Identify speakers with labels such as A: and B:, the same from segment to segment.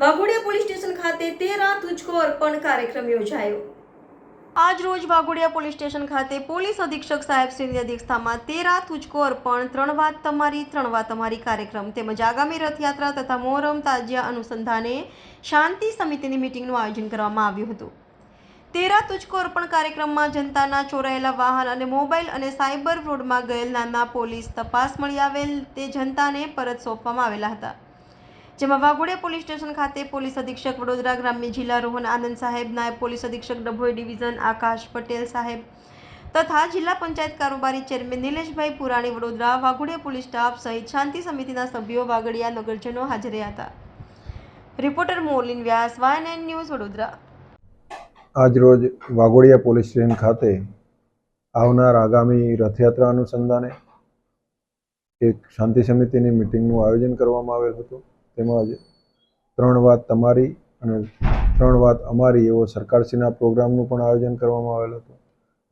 A: Waghodia police station ખાતે તેરા તુજકો અર્પણ કાર્યક્રમ યોજાયો. આજ રોજ વાઘોડિયા પોલીસ સ્ટેશન ખાતે પોલીસ અધિક્ષક સાહેબ શ્રીની અધ્યક્ષતામાં તેરા તુજકો અર્પણ, ત્રણ વાત તમારી, ત્રણ વાત તમારી કાર્યક્રમ. તેમજ આગામી રથયાત્રા તથા મોહરમ તાજિયા અનુસંધાને શાંતિ સમિતિની મિટિંગનું આયોજન કરવામાં આવ્યું હતું. તેરા તુજકો અર્પણ કાર્યક્રમમાં જનતાના ચોરાયેલા વાહન અને મોબાઈલ અને સાયબર ફ્રોડમાં ગયેલ નાના પોલીસ તપાસ મળી આવેલ તે જનતાને પરત સોંપવામાં આવેલા હતા. જેમાં વાઘોડિયા પોલીસ સ્ટેશન ખાતે પોલીસ અધિક્ષક વડોદરા ગ્રામ્ય જિલ્લા રોહન આનંદ સાહેબ, નાયબ પોલીસ અધિક્ષક ડભોઈ ડિવિઝન આકાશ પટેલ સાહેબ તથા જિલ્લા પંચાયત કારોબારી chairman Nileshbhai Purani Vadodara, Waghodia police staff સહિત શાંતિ સમિતિના સભ્યો વાગડિયા નગરજનો હાજર હતા. રિપોર્ટર મોલિન વ્યાસ વાયન ન્યૂઝ વડોદરા.
B: આજરોજ વાઘોડિયા પોલીસ સ્ટેશન ખાતે આવનાર આગામી રથયાત્રા અનુસંધાને એક શાંતિ સમિતિની મિટિંગનું આયોજન કરવામાં આવેલ હતું. તેમજ ત્રણ વાત તમારી અને ત્રણ વાત અમારી એવો સરકારશ્રીના પ્રોગ્રામનું પણ આયોજન કરવામાં આવેલ હતું.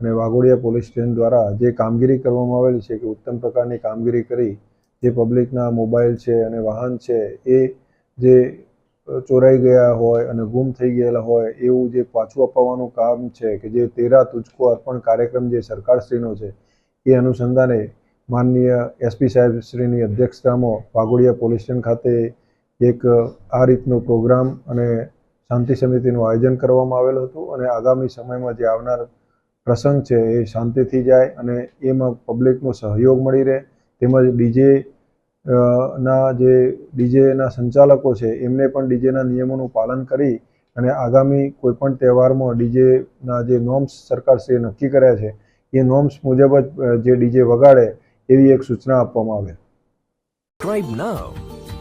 B: અને વાઘોડિયા પોલીસ સ્ટેશન દ્વારા જે કામગીરી કરવામાં આવેલી છે કે ઉત્તમ પ્રકારની કામગીરી કરી, જે પબ્લિકના મોબાઈલ છે અને વાહન છે, એ જે ચોરાઈ ગયા હોય અને ગુમ થઈ ગયેલા હોય, એવું જે પાછું અપાવવાનું કામ છે કે જે તેરા તુજકો અર્પણ કાર્યક્રમ જે સરકારશ્રીનો છે, એ અનુસંધાને માનનીય એસપી સાહેબશ્રીની અધ્યક્ષતામાં વાઘોડિયા પોલીસ સ્ટેશન ખાતે એક, આ રીતનો પ્રોગ્રામ અને શાંતિ સમિતિનું આયોજન કરવામાં આવેલું હતું અને આગામી સમયમાં જે આવનાર પ્રસંગ છે એ શાંતિથી જાય અને એમાં પબ્લિકનો સહયોગ મળી રહે. તેમજ ડીજે ના જે ડીજેના સંચાલકો છે એમને પણ ડીજેના નિયમોનું પાલન કરી અને આગામી કોઈપણ તહેવારમાં ડીજેના જે નોર્મ્સ સરકારશ્રીએ નક્કી કર્યા છે એ નોર્મ્સ મુજબ જ જે ડીજે વગાડે એવી એક સૂચના આપવામાં આવે.